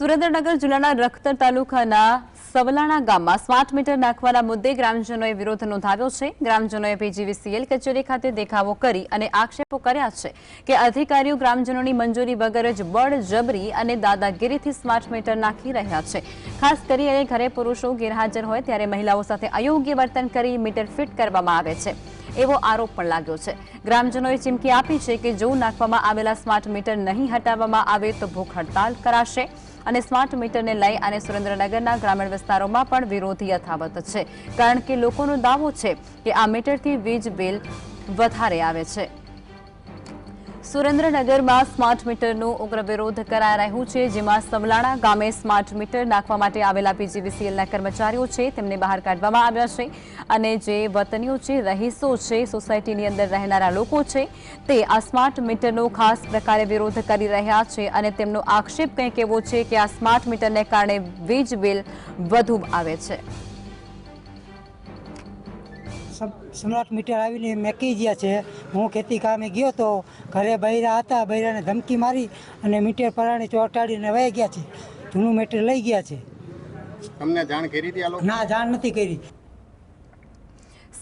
સુરેન્દ્રનગર જિલ્લાના રખતર તાલુકાના સવલાણા ગામમાં સ્માર્ટ મીટર નાખવાના મુદ્દે ગ્રામજનોએ વિરોધ નોંધાવ્યો છે. ગ્રામજનોએ પીજીવીસીએલ કચેરી ખાતે દેખાવો કરી અને આક્ષેપો કર્યા છે કે અધિકારીઓ ગ્રામજનોની મંજૂરી વગર જ બળજબરી અને દાદાગીરીથી સ્માર્ટ મીટર નાખી રહ્યા છે. ખાસ કરીને ઘરે પુરુષો ગેરહાજર હોય ત્યારે મહિલાઓ સાથે અયોગ્ય વર્તન કરી મીટર ફિટ કરવામાં આવે છે. એવો આરોપ પણ લાગ્યો છે. ગ્રામજનોએ ચીમકી આપી છે કે જો નાખવામાં આવેલા સ્માર્ટ મીટર નહીં હટાવવામાં આવે તો ભૂખ હડતાલ કરાશે. અને સ્માર્ટ મીટરને લઈ અને સુરેન્દ્રનગરના ગ્રામીણ વિસ્તારોમાં પણ વિરોધ યથાવત છે. કારણ કે લોકોનો દાવો છે કે આ મીટરથી વીજ બિલ વધારે આવે છે. સુરેન્દ્રનગરમાં સ્માર્ટ મીટરનું ઉગ્ર વિરોધ કરાઈ રહ્યું છે, જેમાં સવલાણા ગામે સ્માર્ટ મીટર નાખવા માટે આવેલા પીજીવીસીએલના કર્મચારીઓ છે, તેમને બહાર કાઢવામાં આવ્યા છે અને જે વતનીઓ છે, રહીશો છે, સોસાયટીની અંદર રહેનારા લોકો છે, તે આ સ્માર્ટ મીટરનો ખાસ પ્રકારે વિરોધ કરી રહ્યા છે અને તેમનો આક્ષેપ કંઈક એવો છે કે આ સ્માર્ટ મીટરને કારણે વીજ બિલ વધુ આવે છે. સમ્રાટ મીટર આવીને મેકી ગયા છે. હું ખેતી કામે ગયો તો ઘરે બૈરા હતા બૈરાને ધમકી મારી અને મીટર પરાણે ચોંટાડીને વહી ગયા છે. જૂનું મીટર લઈ ગયા છે. તમને જાણ કરી હતી ના જાણ નથી કરી.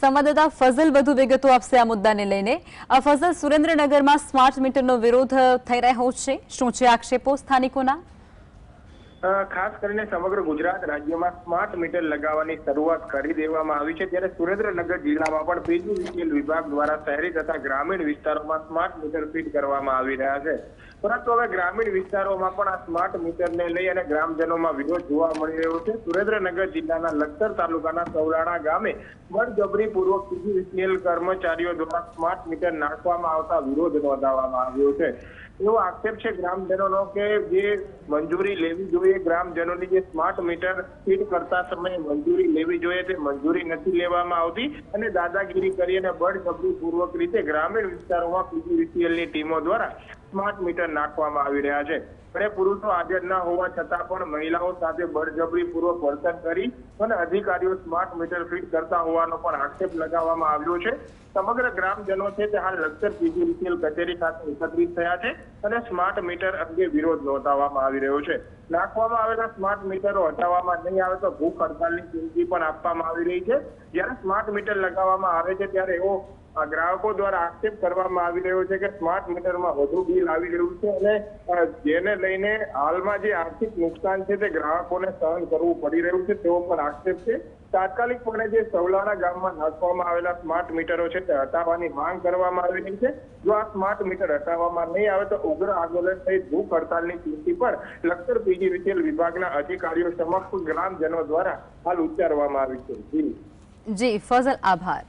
સંવાદદાતા ફઝલ વધુ વિગતો આપશે આ મુદ્દાને લઈને. આ ફઝલ સુરેન્દ્રનગરમાં સ્માર્ટ મીટરનો વિરોધ થઈ રહ્યો છે. શું છે આક્ષેપો સ્થાનિકોના? ખાસ કરીને સમગ્ર ગુજરાત રાજ્યમાં સ્માર્ટ મીટર લગાવવાની શરૂઆત કરી દેવામાં આવી છે. ત્યારે સુરેન્દ્રનગર જિલ્લામાં પણ પીજીવીસીએલ વિભાગ દ્વારા શહેરી તથા ગ્રામીણ વિસ્તારોમાં સ્માર્ટ મીટર ફીટ કરવામાં આવી રહ્યા છે. પરંતુ હવે ગ્રામીણ વિસ્તારોમાં પણ આ સ્માર્ટ મીટરને લઈ અને ગ્રામજનોમાં વિરોધ જોવા મળી રહ્યો છે. સુરેન્દ્રનગર જિલ્લાના લખતર તાલુકાના સૌરાણા ગામે બળજબરીપૂર્વક પીજીવીસીએલ કર્મચારીઓ દ્વારા સ્માર્ટ મીટર નાખવામાં આવતા વિરોધ નોંધાવવામાં આવ્યો છે. એવો આક્ષેપ છે ગ્રામજનોનો કે જે મંજૂરી લેવી જોઈએ, ગ્રામજનોની જે સ્માર્ટ મીટર ફિટ કરતા સમયે મંજૂરી લેવી જોઈએ તે મંજૂરી નથી લેવામાં આવતી. અને દાદાગીરી કરી અને બળજબરીપૂર્વક રીતે ગ્રામીણ વિસ્તારોમાં પીજીવીસીએલની ટીમો દ્વારા સ્માર્ટ મીટર નાખવામાં આવી રહ્યા છે. અને પુરુષો હાજર ન હોવા છતાં પણ મહિલાઓ સાથે બળજબરીપૂર્વક વર્તન કરી અને અધિકારીઓ સ્માર્ટ મીટર ફિટ કરતા હોવાનો પણ આક્ષેપ લગાવવામાં આવ્યો છે. સમગ્ર ગ્રામજનો છે તે હાલ લખતર પીજીવીસીએલ કચેરી ખાતે એકત્રિત થયા છે. અને સ્માર્ટ મીટર અંગે વિરોધ નોંધાવવામાં આવી રહ્યો છે. નાખવામાં આવેલા સ્માર્ટ મીટરો હટાવવામાં નહીં આવે તો ભૂખ હડતાલની ચીમકી પણ આપવામાં આવી રહી છે. જ્યારે સ્માર્ટ મીટર લગાવવામાં આવે છે, ત્યારે એવો ગ્રાહકો દ્વારા આક્ષેપ કરવામાં આવી રહ્યો છે કે સ્માર્ટ મીટરમાં વધુ બિલ આવી રહ્યું છે અને જેને લઈને હાલમાં જે આર્થિક નુકસાન છે તે ગ્રાહકોને સહન કરવું પડી રહ્યું છે તેવો પણ આક્ષેપ છે. તાત્કાલિકપણે જે સવલાણા ગામમાં નાખવામાં આવેલા સ્માર્ટ મીટરો છે તે હટાવવાની માંગ કરવામાં આવી રહી છે. જો આ સ્માર્ટ મીટર હટાવવામાં નહીં આવે તો ઉગ્ર આંદોલન સહિત ભૂખ હડતાલની ચીમકી પણ લખતર રિટેલ વિભાગના અધિકારીઓ સમક્ષ ગ્રામજનો દ્વારા હાલ ઉચ્ચારવામાં આવી છે. જી. જી, ફઝલ આભાર.